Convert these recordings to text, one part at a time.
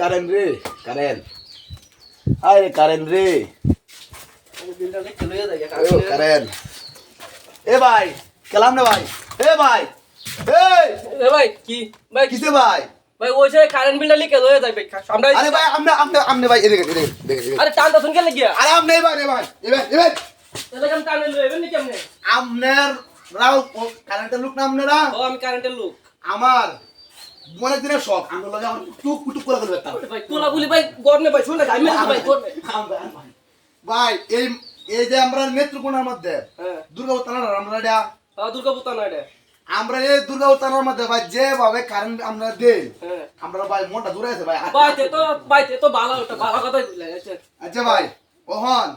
Current রে current. Current রে। যাই ও কারেন। এ ভাই কালাম না ভাই। এ ভাই এ ভাই কি? ভাই কিসে ভাই? ভাই ওই যে কারেন্ট বিলটা ভাই আমরা আরে ভাই আমনে আমনে আমনে ভাই এদিকে এদিকে। আরে টান লাগিয়া আরে আমনে ভাই রে ভাই এবার এবার তাহলে কেমন টান এবেন নি কেমনে আমনের রাও কারেন্টের লোক না আপনারা ও আমি কারেন্টের লোক। আমার। মনে দিনের শখ আমার লগে আমার টুক টুক করে ফেলবে ভাই তোলা বলি ভাই গরনে ভাই শুনে আমি ভাই গরনে ভাই। এই এই যে আমরা নেত্রকোনার মধ্যে হ্যাঁ। দুর্গাপুর আমরা এটা আমরা এই দুর্গাপুর থানার মধ্যে ভাই যেভাবে কারেন্ট আমরা দেই হ্যাঁ। আমরা ভাই মনটা দূরে আছে ভাই। ভাই তে ভাই তে ভালো ওটা ভালো কথাই আচ্ছা আচ্ছা ভাই ওহন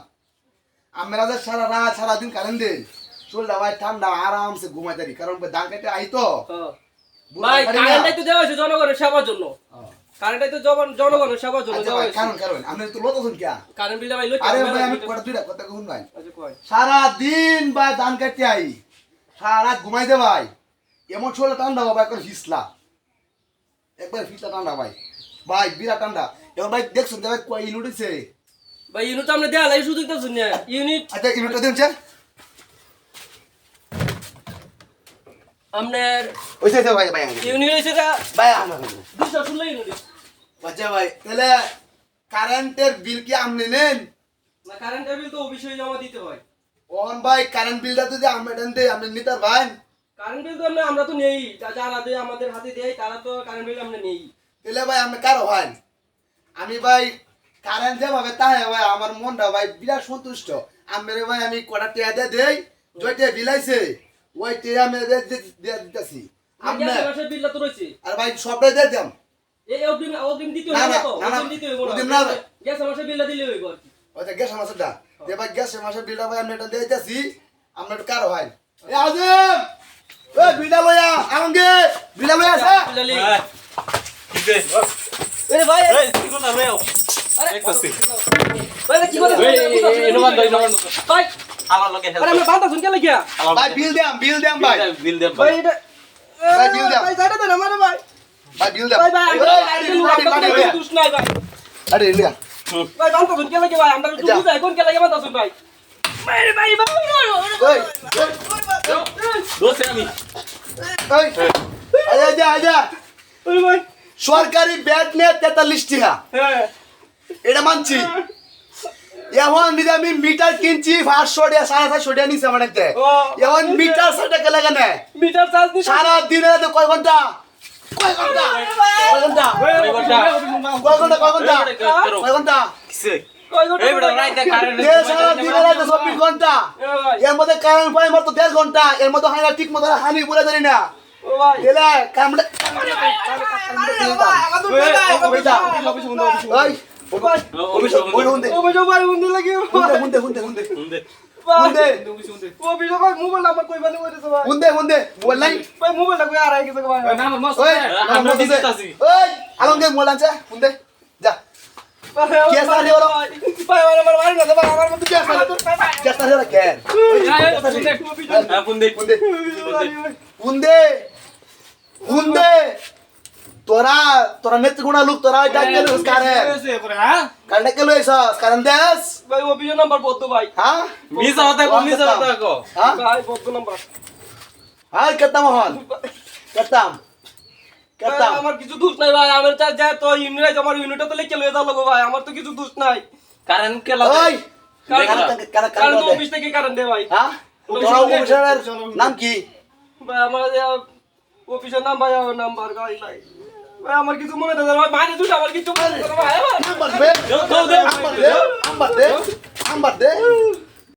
আমরা যে সারা রাত সারা দিন কারেন্ট দেই চলটা ভাই ঠান্ডা আরামসে ঘুমাই পারি। কারণ দান কেটে আই তো হ্যাঁ। ভাই। কারেন্টটাই তো দেওয়া হয়েছে জনগণের সেবার জন্য। কারেন্টটাই তো জন- জনগণের সেবার জন্য দেওয়া ভাই হয়েছে। কারণ কারণ আপনি তো লোক আছেন কিয়া? কারেন্ট বিলটা ভাই লইতে আরে হবে ভাই না, আমি লইতে- কটা দুইটা কথা কহুন ভাই। কয়। সারা দিন ভাই ধান কাটতে আই। সারা রাত ঘুমাইতে ভাই। এমন শরীরে ঠান্ডা বাবা একবার হিসলা একবার হিসলা ঠান্ডা ভাই। ভাই বিরাট ঠান্ডা। এবার ভাই দেখছেন ভাই কয় ইউনিট ভাই ইউনিট আমরা দেয়া লাগে শুধু শুনে ইউনিট আচ্ছা ইউনিটটা দিন আপনার ওইছে ভাই ভাই ইউনিট হয়েছে ভাই আনা দুশো ষোলো ইউনিট আচ্ছা ভাই তাহলে কারেন্টের বিল কি আপনি নেন? না কারেন্টের বিল তো অবশ্যই জমা দিতে হয়। ওহন ভাই কারেন্ট বিলটা যদি আমরা দেন দেই আপনি নিতে ভাই কারেন্ট বিল তো আমরা আমরা তো নেই। যা- যারা দেয় আমাদের হাতে দেয় তারা তো কারেন্ট বিল আমরা নেই। তাহলে ভাই আমি কারও ভাই? আমি ভাই কারেন্ট যেভাবে তাহে ভাই আমার মনটা ভাই বিরাট সন্তুষ্ট। আমি ভাই আমি কটা টিয়া দিয়ে দেই জয়টা বিলাইছে ওই টিয়া আমি দিয়ে দিতেছি আর ভাই সবটাই দিয়ে দিলাম এই অগ্রিম অগ্রিম দিতে হবে অগ্রিম দিতে হবে না। গ্যাসের মাসের বিলটা দিলে হইব আর কি ওইটা গ্যাস মাসেরটা যে ভাই গ্যাস মাসের বিলটা ভাই আমি এটা দিয়ে দিতেছি আমরা একটু কারও ভাই এ আজিম এ বিলটা লইয়া আমাকে বিলটা লইয়া আছে। হ্যাঁ। এ ভাই এই, কি কথা লইয়াও? আরে দেখতাছি। ভাই কি বান্ধ। ভাই আমার লগে help আরে আমরা বান্দা শুনকে লাগিয়া ভাই বিল দিয়াম বিল দিয়াম ভাই। বিল দে, ভাই ভাই। এটা ভাই, বিল দাও। ভাই সাইডে দেন আমারে ভাই। ভাই বিল দিয়াম ভাই ভাই আমরা এই, লাইট লাঠি, দিলু লাঠি, আমরা লাঠি, তো দুষ নাই ভাই। আরে লিয়া ভাই বান্দা শুনকে লাগে ভাই? আমরা তো বুঝাই কোন কে লাগে বান্দা শুন ভাই? ভাই ভাই ভাই ওই দোষে আমি। ওই আজা আজা আজা ওই ভাই সরকারি ব্যাট নিয়ে তেতাল্লিশ টাকা হ্যাঁ। এটা মানছি। এখন যদি আমি মিটার কিনছি পাঁচশো টাকা সাড়ে সাতশো টাকা নিচ্ছে আমার একটা। এখন মিটার সাথে গেলে কেন মিটার চার্জ সারা দিনে কয় ঘণ্টা কয় কয় কয়? কয় কয় চব্বিশ এর মধ্যে কারেন্ট পাই মাত্র দেড় ঘণ্টা এর মধ্যে হানি ঠিক মতো হানি বলে না কামড়ে হুন্দে ও ভাই ভাই উন্দি লাগে হুন্দে হুন্দে হুন্দে হুন্দে হুন্দে। হুন্দে ও বিজো ভাই মোবাইল নাম্বার কই বানি কইতেছে ভাই হুন্দে হুন্দে মোবাইল নাই ভাই মোবাইলটা কই আর আইছে ভাই ওই আমরা আমরা দিতেছি। ওই আলমকে মোবাইল আনছে হুন্দে যা কি আছে আনি বলো? ভাই ভাই আমার মারি না ভাই আমার মতো কি আছে কি আছে রে কেন হ্যাঁ, হুন্দে। হুন্দে হুন্দে হুন্দে তোরা তোরা নেত্রকোনা লোক তোরা ওই ডাক গেল কারে কারে ডাক গেল এসস কারণ দেশ ভাই ও বিজো নাম্বার বদ্ধ ভাই হ্যাঁ মিছা কথা কও, মিছা কথা কও। হ্যাঁ ভাই বদ্ধ নাম্বার হাই করতাম হন করতাম করতাম আমার কিছু দোষ নাই ভাই আমার যা যা তো ইউনিট আমার ইউনিটটা তো লিখে লয়ে যাও ভাই আমার তো কিছু দোষ নাই কারেন্ট কে লাগে? ওই কারণ কারণ কারণ কারণ কারণ অফিস থেকে কারণ দে ভাই হ্যাঁ তোরা অফিসারের নাম কি ভাই আমার যে অফিসের নাম ভাই আমার নাম্বার গাই ভাই ভাই আমার কিছু মনে থাকে ভাই মানে দুটো, আমার কিছু মনে থাকে নাম্বার দে আমার। দে আমার দে আমার দে